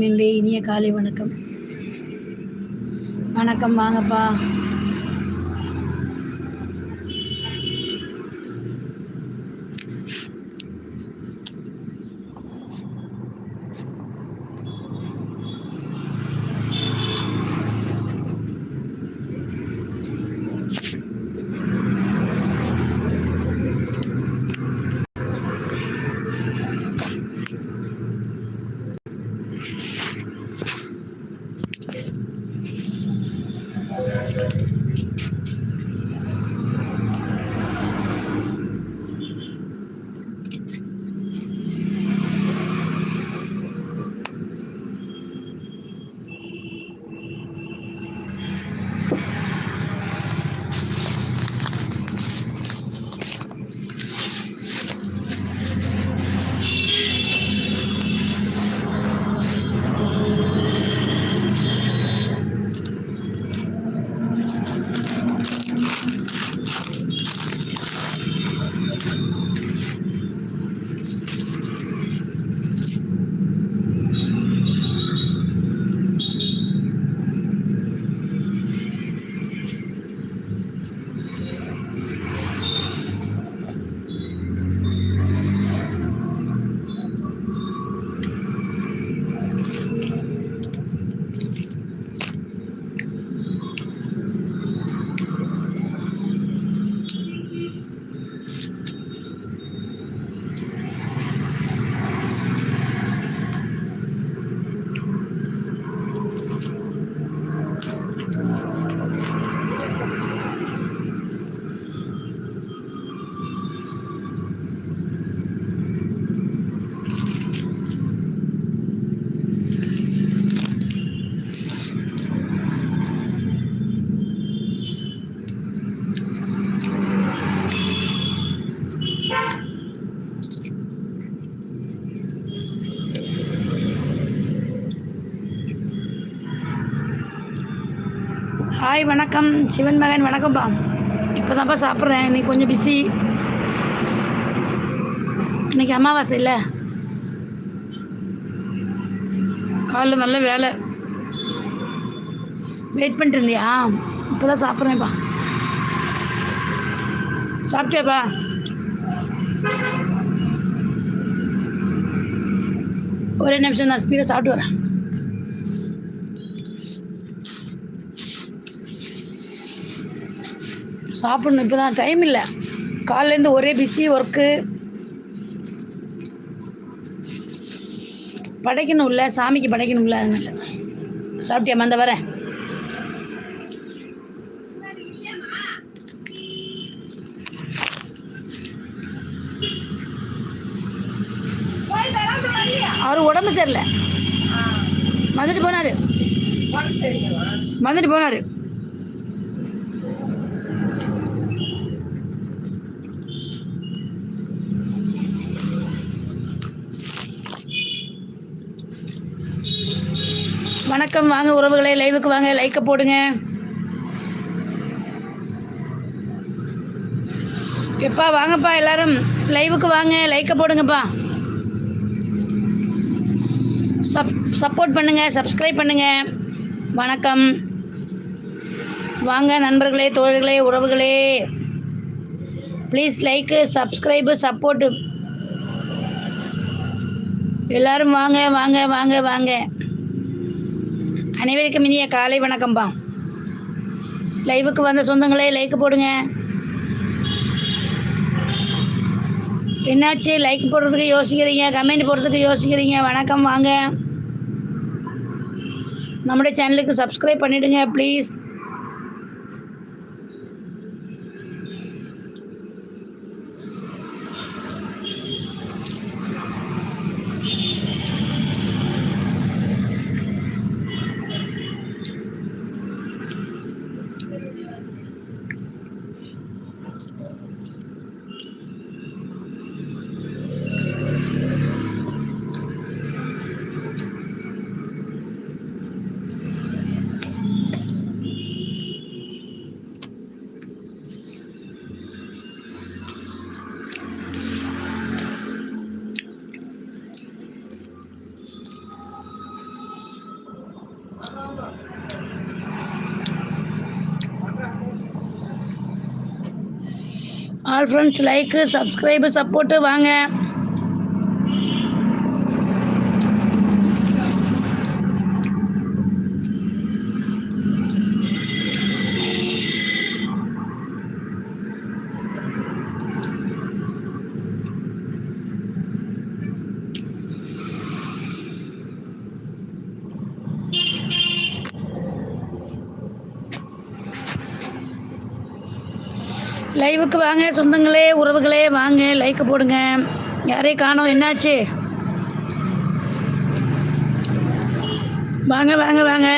என்னுடைய இனிய காலை வணக்கம். வணக்கம் வாங்கப்பா. ஹாய் வணக்கம். சிவன் மகன் வணக்கம்ப்பா. இப்போ தான்ப்பா சாப்பிட்றேன். இன்னைக்கு கொஞ்சம் பிஸி இன்னைக்கு அமாவாசை இல்லை. காலைல நல்ல வேலை. வெயிட் பண்ணிட்டு இருந்தியா? இப்போ தான் சாப்பிட்றேன்ப்பா. சாப்பிட்டியாப்பா? ஒரே நிமிஷம் நான் ஸ்பீடாக சாப்பிட்டு வரேன். சாப்பிடணும் இப்போ தான் டைம் இல்லை காலையிலேருந்து ஒரே பிஸி ஒர்க்கு படைக்கணும்ல சாமிக்கு படைக்கணும்ல அதனால. சாப்பிட்டியாம்மா அந்த வரேன் அவர் உடம்பு சரியில்லை. வந்துட்டு போனார். வந்துட்டு போனார். வணக்கம். வாங்க உறவுகளே லைவுக்கு வாங்க லைக்கை போடுங்க. எப்பா வாங்கப்பா எல்லாரும். லைவுக்கு வாங்க லைக்கை போடுங்கப்பா. சப் சப்போர்ட் பண்ணுங்க சப்ஸ்கிரைப் பண்ணுங்க. வணக்கம். வாங்க நண்பர்களே தோழர்களே உறவுகளே. ப்ளீஸ் லைக்கு சப்ஸ்கிரைபு சப்போர்ட்டு எல்லாரும் வாங்க வாங்க வாங்க வாங்க. அனைவருக்கும் இனிய காலை வணக்கம்பா. லைவுக்கு வந்த சொந்தங்களே லைக் போடுங்க. என்னாச்சு? லைக் போடுறதுக்கு யோசிக்கிறீங்க கமெண்ட் போடுறதுக்கு யோசிக்கிறீங்க வணக்கம் வாங்க. நம்முடைய சேனலுக்கு சப்ஸ்கிரைப் பண்ணிவிடுங்க please all friends like subscribe support வாங்க. லைவுக்கு வாங்க சொந்தங்களே உறவுகளே வாங்க லைக்கு போடுங்க. யாரையும் காணோம் என்னாச்சு? வாங்க வாங்க வாங்க.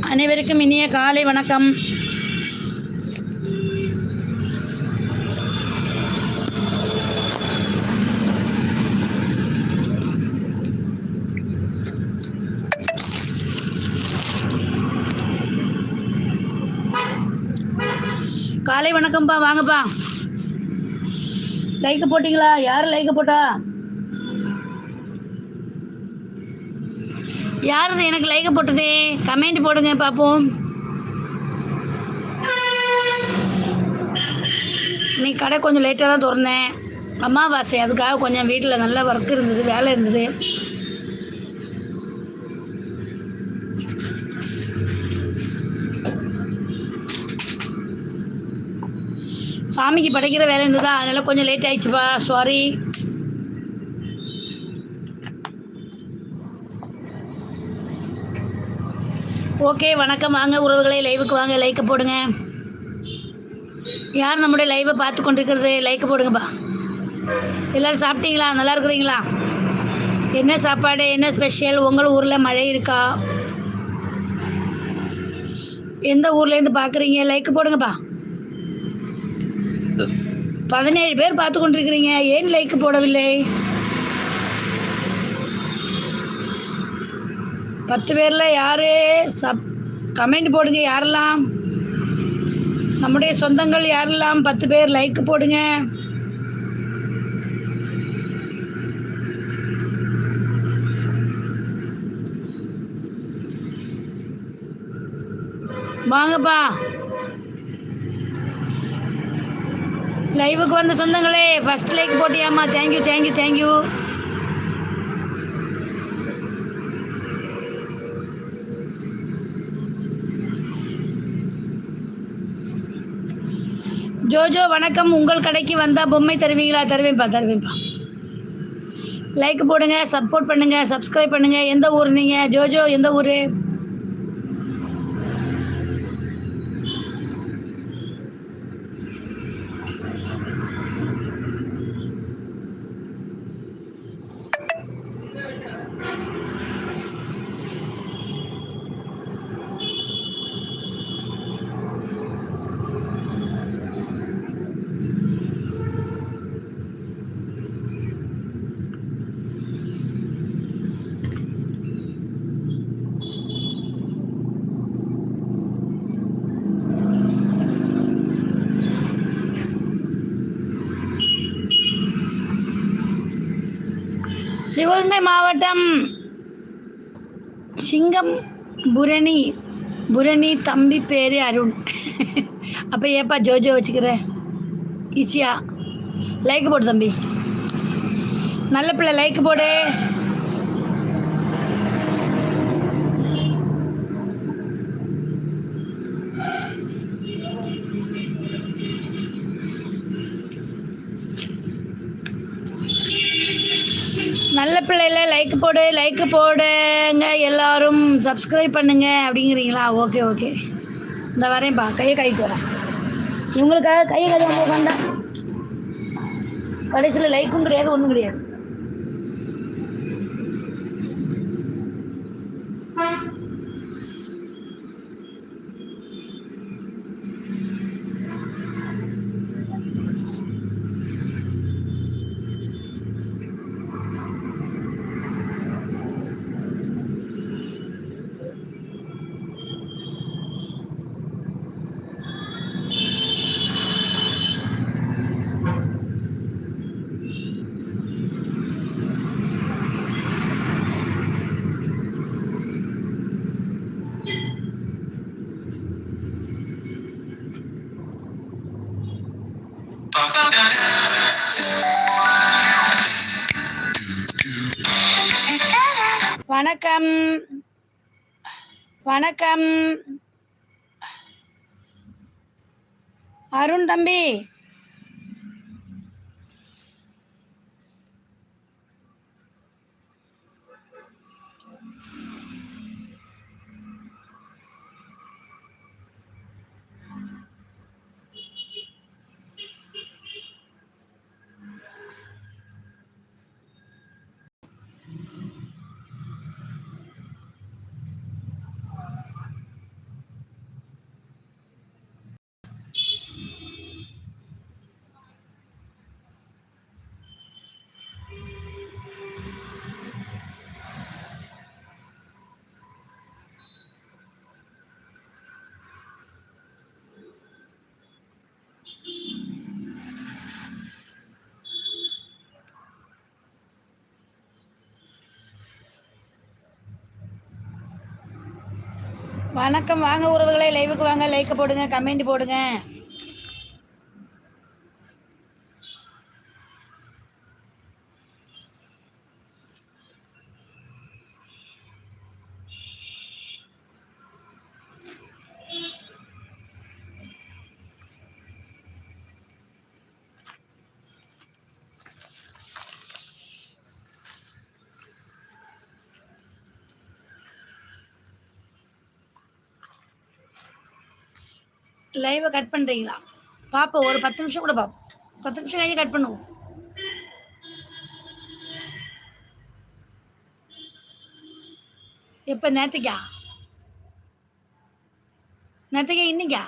அனைவருக்கும் இனிய காலை வணக்கம். காலை வணக்கம்ப்பா வாங்கப்பா. லைக்கு போட்டிங்களா? யார் லைக்கு போட்டா? யார் எனக்கு லைக் போட்டதே? கமெண்ட் போடுங்க பார்ப்போம் இன்னைக்கு கடை கொஞ்சம் லேட்டாக தான் திறந்தேன். அமாவாசை அதுக்காக கொஞ்சம் வீட்டில் நல்ல ஒர்க் இருந்தது வேலை இருந்தது. சாமிக்கு படைக்கிற வேலை இருந்ததா? அதனால் கொஞ்சம் லேட் ஆயிடுச்சுப்பா சாரி ஓகே வணக்கம். வாங்க உறவுகளை லைவுக்கு வாங்க. லைக்கை போடுங்க. யார் நம்முடைய லைவை பார்த்து கொண்டிருக்கிறது லைக்கை போடுங்கப்பா. எல்லோரும் சாப்பிட்டீங்களா? நல்லா இருக்கிறீங்களா? என்ன சாப்பாடு? என்ன ஸ்பெஷல் உங்கள் ஊரில் மழை இருக்கா? எந்த ஊர்லேருந்து பார்க்குறீங்க? லைக்கு போடுங்கப்பா. பதினேழு பேர் பார்த்து கொண்டிருக்கிறீங்க. ஏன் லைக் போடவில்லை? பத்து பேரில் யார்? சப் கமெண்ட் போடுங்க யாரெல்லாம்? நம்முடைய சொந்தங்கள் யாரெல்லாம்? பத்து பேர் லைக் போடுங்க. வாங்கப்பா. லைவுக்கு வந்த சொந்தங்களே first like போட்டியாம்மா. Thank you thank you thank you Jojo வணக்கம். உங்கள் கடைக்கு வந்தால் பொம்மை தருவீங்களா? தருவேன்ப்பா தருவேன்ப்பா லைக் போடுங்க சப்போர்ட் பண்ணுங்கள் சப்ஸ்கிரைப் பண்ணுங்கள் எந்த ஊர் நீங்கள் ஜோஜோ எந்த ஊர்? சிவகங்கை மாவட்டம் சிங்கம் புரணி புரணி தம்பி பேர் அருண். அப்போ ஏப்பா ஜோஜோ வச்சுக்கிற? ஈஸியாக லைக் போடு தம்பி. நல்ல பிள்ளை லைக் போடு நல்ல பிள்ளைல லைக் போடு லைக் போடுங்க. எல்லாரும் சப்ஸ்கிரைப் பண்ணுங்க அப்படிங்கிறீங்களா? ஓகே ஓகே இந்த வரேன்ப்பா கையை கைக்கு வரேன். இவங்களுக்காக கையை கழுவ வேண்டாம் கடைசியில் லைக்கும் கிடையாது ஒன்றும் கிடையாது. வணக்கம். வணக்கம். அருண் தம்பி. வணக்கம். வாங்க உறவுகளை லைவுக்கு வாங்க. லைக்கை போடுங்க கமெண்ட் போடுங்க. லைவை கட் பண்ணுறீங்களா பார்ப்போம் ஒரு பத்து நிமிஷம் கூட பார்ப்போம் பத்து நிமிஷம் கழிஞ்சு கட் பண்ணுவோம். எப்போ நேற்றுக்கா நேற்றுக்கா இன்னைக்கா?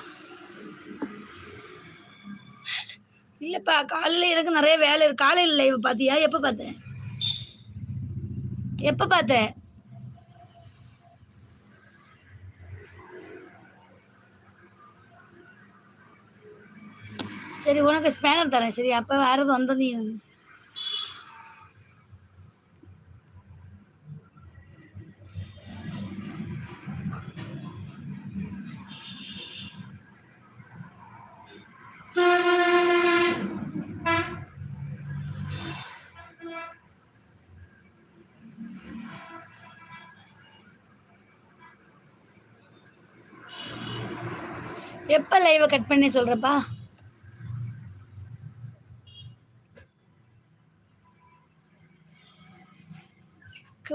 இல்லைப்பா காலையில் எனக்கு நிறைய வேலை இருக்கு. காலையில் லைவ் பார்த்தியா எப்போ பார்த்தேன் எப்போ பார்த்தேன் சரி உனக்கு ஸ்பேனர் தரேன். சரி அப்போ வேறு வந்தது நீ எப்போ லைவை கட் பண்ணி சொல்கிறப்பா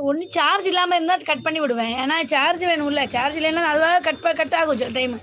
ஒன்றும் சார்ஜ் இல்லாமல் இருந்தால் கட் பண்ணி விடுவேன். ஏன்னா சார்ஜ் வேணும்ல. சார்ஜ் இல்லைன்னா அதுவாக கட் கட் ஆகும் சில டைமு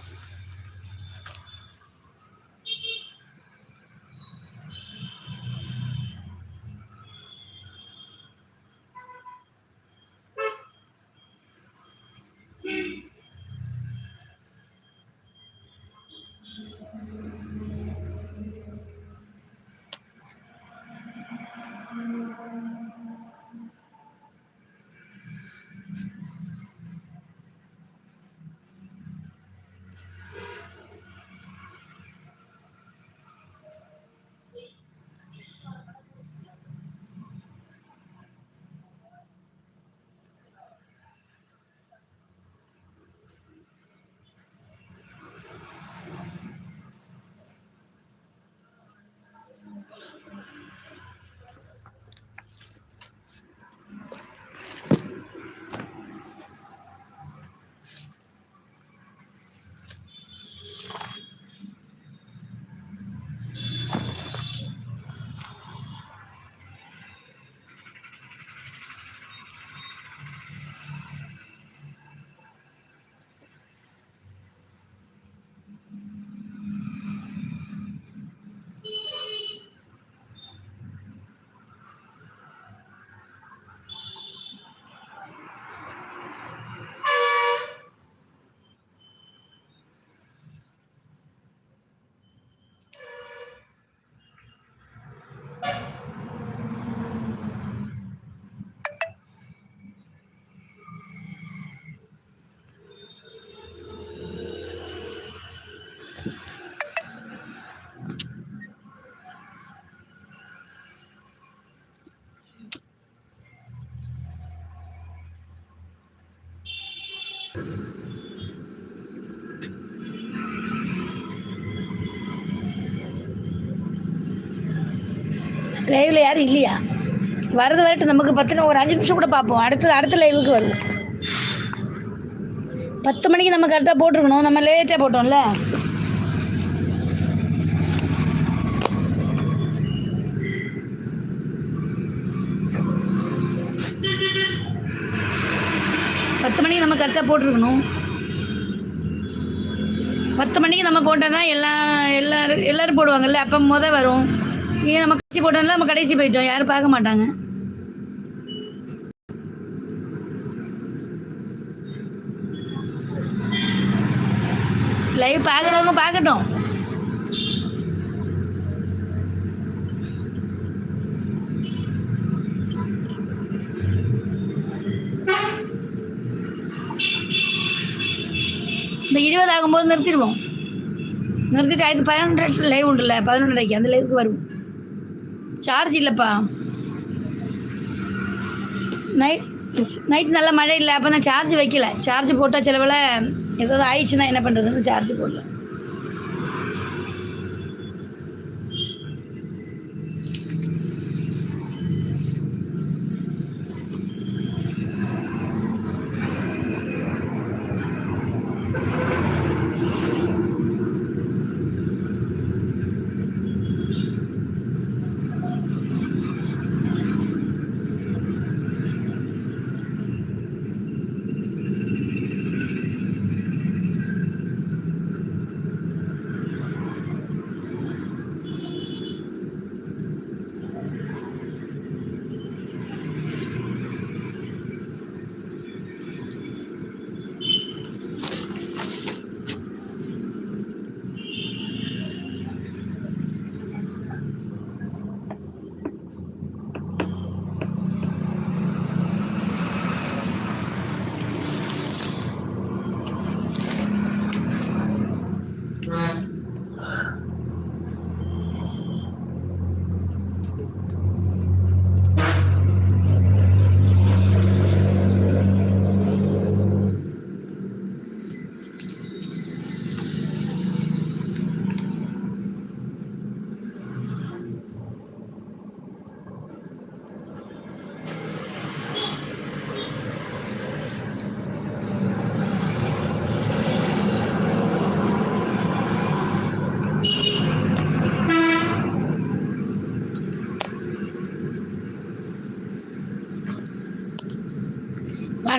லைவில் யாரும் இல்லையா? வரது வரட்டும் நமக்கு பத்து ஒரு அஞ்சு நிமிஷம் கூட பார்ப்போம். அடுத்து அடுத்த லைவுக்கு வருவோம். பத்து மணிக்கு நம்ம கரெக்டாக போட்டிருக்கணும். நம்ம லேட்டாக போட்டோம்ல. பத்து மணிக்கு நம்ம கரெக்டாக போட்டிருக்கணும். பத்து மணிக்கு நம்ம போட்டால் தான் எல்லா எல்லாரும் எல்லோரும் போடுவாங்கல்ல அப்போ முத வரும். இங்கே நம்ம கடைசி போட்டதுல நம்ம கடைசி போயிட்டோம். யாரும் பார்க்க மாட்டாங்க. லைவ் பார்க்குறவங்க பார்க்கட்டும். இந்த இருபது ஆகும்போது நிறுத்திடுவோம். நிறுத்திட்டு ஆயிரத்தி பதினொன்று லைவ் உண்டுல்ல பதினொன்றரைக்கு அந்த லைவுக்கு வருவோம். சார்ஜ் இல்லைப்பா. நைட் நைட் நல்ல மழை இல்லை அப்போ நான் சார்ஜ் வைக்கல. சார்ஜ் போட்டால் சிலவில் ஏதாவது ஆயிடுச்சுன்னா என்ன பண்ணுறதுன்னு சார்ஜ் போடல.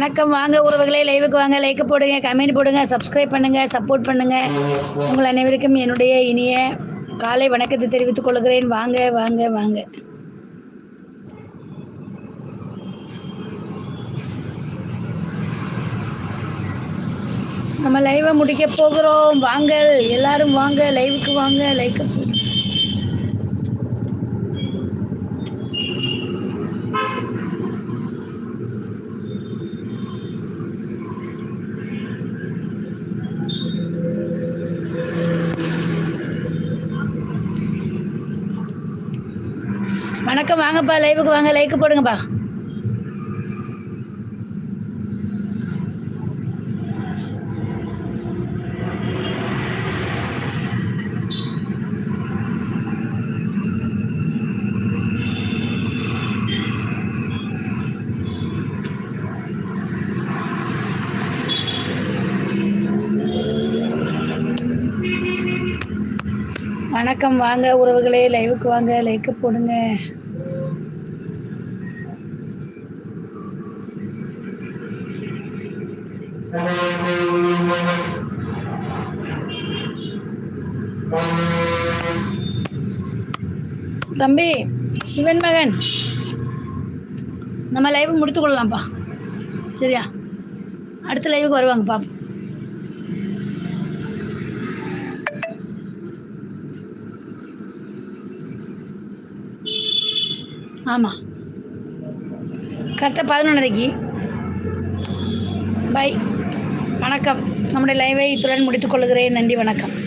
வணக்கம். வாங்க உறவுகளே லைவுக்கு வாங்க லைக் போடுங்க கமெண்ட் போடுங்க சப்ஸ்கிரைப் பண்ணுங்கள் சப்போர்ட் பண்ணுங்கள் உங்கள் அனைவருக்கும் என்னுடைய இனிய காலை வணக்கத்தை தெரிவித்துக் கொள்கிறேன். வாங்க வாங்க வாங்க. நம்ம லைவை முடிக்க போகிறோம். வாங்க எல்லாரும் வாங்க லைவுக்கு வாங்க லைக்கு வணக்கம் வாங்கப்பா லைவுக்கு வாங்க லைக் போடுங்கப்பா. வணக்கம். வாங்க உறவுகளே லைவுக்கு வாங்க லைக் போடுங்க. தம்பி சிவன் மகன். நம்ம லைவ் முடித்து கொள்ளலாம்ப்பா. சரியா? அடுத்த லைவுக்கு வருவாங்க பாப்போம். ஆமாம் கரெக்டாக பதினொன்றரைக்கு பை. வணக்கம். நம்முடைய லைவை இத்துடன் முடித்துக்கொள்கிறேன் நன்றி வணக்கம்.